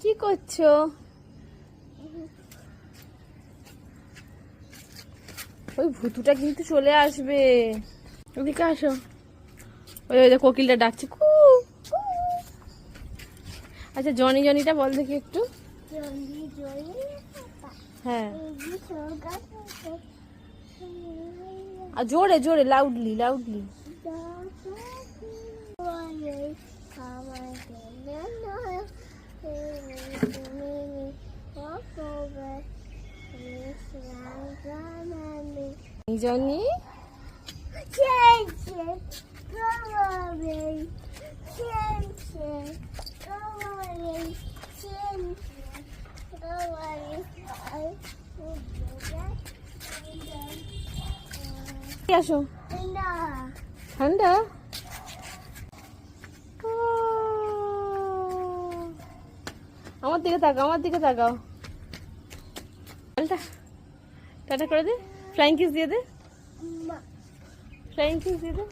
কি করছ? ওই ভুতুটা কিন্তু চলে আসবে। ওদিকে আসো। ওই ওই কোকিলটা ডাকছে, কু। আচ্ছা জনি জনিটা বল দেখি একটু। হ্যাঁ। আর জোরে জোরে লাউডলি লাউডলি জনি আসো ঠান্ডা আমার দিকে তাকাও, আমার দিকে তাকাও। আলটা, টাটা করে দে। ফ্লাইং কিস দিয়ে দে। ফ্লাইং কিস দিয়ে দে।